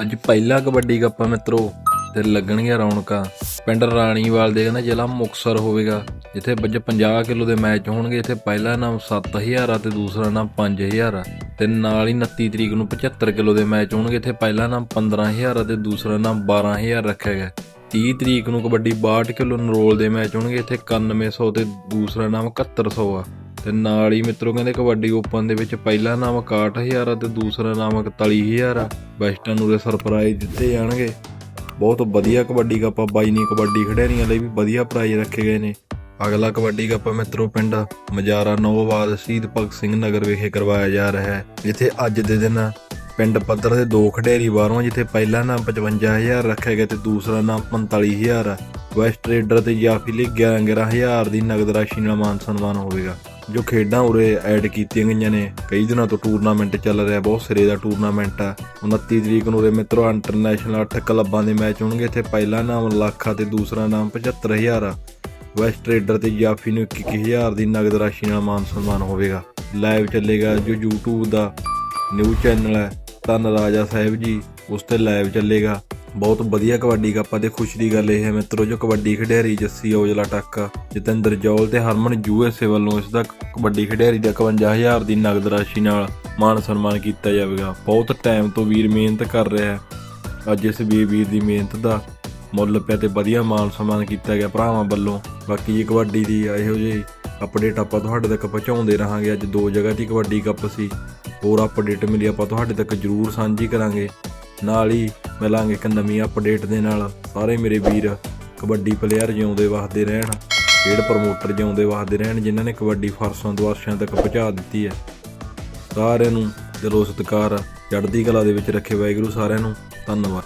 ਅੱਜ ਪਹਿਲਾ ਕਬੱਡੀ ਕੱਪ ਆ ਮਿੱਤਰੋ, ਤੇ ਲੱਗਣਗੀਆਂ ਰੌਣਕਾਂ। ਪਿੰਡ ਰਾਣੀਵਾਲ ਦੇ ਕਹਿੰਦਾ ਜ਼ਿਲ੍ਹਾ ਮੁਕਤਸਰ ਹੋਵੇਗਾ, ਜਿੱਥੇ ਬੱਜ 50 ਕਿਲੋ ਦੇ ਮੈਚ ਹੋਣਗੇ, ਇੱਥੇ ਪਹਿਲਾ ਇਨਾਮ 7000 ਆ ਤੇ ਦੂਸਰਾ ਇਨਾਮ 5000 ਆ। ਤੇ ਨਾਲ ਹੀ 29 ਤਰੀਕ ਨੂੰ 75 ਕਿਲੋ ਦੇ ਮੈਚ ਹੋਣਗੇ, ਇੱਥੇ ਪਹਿਲਾ ਨਾਮ 15000 ਆ ਤੇ ਦੂਸਰਾ ਇਨਾਮ 12000 ਰੱਖਿਆ ਗਿਆ। 30 ਤਰੀਕ ਨੂੰ ਕਬੱਡੀ 62 ਕਿਲੋ ਨਰੋਲ ਦੇ ਮੈਚ ਹੋਣਗੇ, ਇੱਥੇ 9100 ਤੇ ਦੂਸਰਾ ਇਨਾਮ 7100 ਆ। ਤੇ ਨਾਲ ਹੀ ਮਿੱਤਰੋ ਕਹਿੰਦੇ ਕਬੱਡੀ ਓਪਨ ਦੇ ਵਿੱਚ ਪਹਿਲਾ ਇਨਾਮ 61000 ਆ ਤੇ ਦੂਸਰਾ ਇਨਾਮ 41000 ਆ। ਵੈਸਟਰਨ ਨੂੰ ਸਰਪ੍ਰਾਈਜ਼ ਦਿੱਤੇ ਜਾਣਗੇ। ਬਹੁਤ ਵਧੀਆ ਕਬੱਡੀ ਕੱਪ ਆ। ਬਾਈ ਨੇ ਕਬੱਡੀ ਖਿਡਾਰੀਆਂ ਲਈ ਵੀ ਵਧੀਆ ਪ੍ਰਾਈਜ਼ ਰੱਖੇ ਗਏ ਨੇ। ਅਗਲਾ ਕਬੱਡੀ ਕੱਪ ਮਿੱਤਰੋ ਪਿੰਡ ਮਜਾਰਾ ਨੋਵਾਬਾਦ ਸ਼ਹੀਦ ਭਗਤ ਸਿੰਘ ਨਗਰ ਵਿਖੇ ਕਰਵਾਇਆ ਜਾ ਰਿਹਾ ਹੈ, ਜਿੱਥੇ ਅੱਜ ਦੇ ਦਿਨ ਪਿੰਡ ਪੱਧਰ ਦੇ ਦੋ ਖਿਡਾਰੀ ਬਾਹਰੋਂ ਜਿੱਥੇ ਪਹਿਲਾ ਨਾਮ 55000 ਰੱਖਿਆ ਗਿਆ ਤੇ ਦੂਸਰਾ ਨਾਮ 45000 ਹੈ ਵੈਸਟ ਟ੍ਰੇਡਰ ਤੇ ਜਾਫੀ ਲਈ 11000 ਦੀ ਨਗਦ ਰਾਸ਼ੀ ਨਾਲ ਮਾਨ ਸਨਮਾਨ ਹੋਵੇਗਾ। ਜੋ ਖੇਡਾਂ ਉਰੇ ਐਡ ਕੀਤੀਆਂ ਗਈਆਂ ਨੇ, ਕਈ ਦਿਨਾਂ ਤੋਂ ਟੂਰਨਾਮੈਂਟ ਚੱਲ ਰਿਹਾ, ਬਹੁਤ ਸਿਰੇ ਦਾ ਟੂਰਨਾਮੈਂਟ ਆ। 29 ਤਰੀਕ ਨੂੰ ਉਰੇ ਮਿੱਤਰੋ ਇੰਟਰਨੈਸ਼ਨਲ 8 ਕਲੱਬਾਂ ਦੇ ਮੈਚ ਹੋਣਗੇ, ਇੱਥੇ ਪਹਿਲਾ ਨਾਮ ਲੱਖ ਆ ਤੇ ਦੂਸਰਾ ਨਾਮ 75000 ਆ। ਵੈਸਟ ਟ੍ਰੇਡਰ ਤੇ ਜਾਫੀ ਨੂੰ 21000 ਦੀ ਨਗਦ ਰਾਸ਼ੀ ਨਾਲ ਮਾਨ ਸਨਮਾਨ ਹੋਵੇਗਾ। ਲਾਈਵ ਚੱਲੇਗਾ ਜੋ YouTube ਦਾ ਨਿਊਜ਼ ਚੈਨਲ ਹੈ, ਧੰਨ ਰਾਜਾ ਸਾਹਿਬ ਜੀ, ਉਸ ਤੇ ਲਾਈਵ ਚੱਲੇਗਾ। ਬਹੁਤ ਵਧੀਆ ਕਬੱਡੀ ਕੱਪ ਅਤੇ ਖੁਸ਼ੀ ਦੀ ਗੱਲ ਇਹ ਹੈ ਮਿੱਤਰੋ, ਜੋ ਕਬੱਡੀ ਖਿਡਾਰੀ ਜੱਸੀ ਔਜਲਾ ਟੱਕ, ਜਤਿੰਦਰ ਜੋਲ ਤੇ ਹਰਮਨ ਯੂਐਸਏ ਵੱਲੋਂ ਇਸ ਦਾ ਕਬੱਡੀ ਖਿਡਾਰੀ ਦਾ 51000 ਦੀ ਨਗਦ ਰਾਸ਼ੀ ਨਾਲ ਮਾਣ ਸਨਮਾਨ ਕੀਤਾ ਜਾਵੇਗਾ। ਬਹੁਤ ਟਾਈਮ ਤੋਂ ਵੀਰ ਮਿਹਨਤ ਕਰ ਰਿਹਾ ਹੈ। ਅੱਜ ਇਸ ਵੀਰ ਵੀਰ ਦੀ ਮਿਹਨਤ ਦਾ ਮੁੱਲ ਪਿਆ ਤੇ ਵਧੀਆ ਮਾਣ ਸਨਮਾਨ ਕੀਤਾ ਗਿਆ ਭਰਾਵਾਂ ਵੱਲੋਂ। ਬਾਕੀ ਜੀ ਕਬੱਡੀ ਦੀ ਇਹੋ ਜਿਹੀ ਅਪਡੇਟ ਆਪਾਂ ਤੁਹਾਡੇ ਤੱਕ ਪਹੁੰਚਾਉਂਦੇ ਰਹਾਂਗੇ। ਅੱਜ ਦੋ ਜਗ੍ਹਾ ਦੀ ਕਬੱਡੀ ਕੱਪ ਸੀ। ਹੋਰ ਅਪਡੇਟ ਮਿਲੀ ਆਪਾਂ ਤੁਹਾਡੇ ਤੱਕ ਜਰੂਰ ਸਾਂਝੀ ਕਰਾਂਗੇ। ਨਾਲ ਹੀ ਮਿਲਾਂਗੇ ਇੱਕ ਨਵੀਂ ਅਪਡੇਟ ਦੇ ਨਾਲ ਸਾਰੇ ਮੇਰੇ ਵੀਰ ਕਬੱਡੀ ਪਲੇਅਰ ਜਿਉਂਦੇ ਵਸਦੇ ਰਹਿਣ, ਖੇਡ ਪ੍ਰਮੋਟਰ ਜਿਉਂਦੇ ਵਸਦੇ ਰਹਿਣ, ਜਿਨ੍ਹਾਂ ਨੇ ਕਬੱਡੀ ਫਰਸਾਂ ਤੋਂ ਤੱਕ ਪਹੁੰਚਾ ਦਿੱਤੀ ਹੈ। ਸਾਰਿਆਂ ਨੂੰ ਦਿਲੋਂ ਸਤਿਕਾਰ, ਚੜ੍ਹਦੀ ਕਲਾ ਦੇ ਵਿੱਚ ਰੱਖੇ ਵਾਹਿਗੁਰੂ, ਸਾਰਿਆਂ ਨੂੰ ਧੰਨਵਾਦ।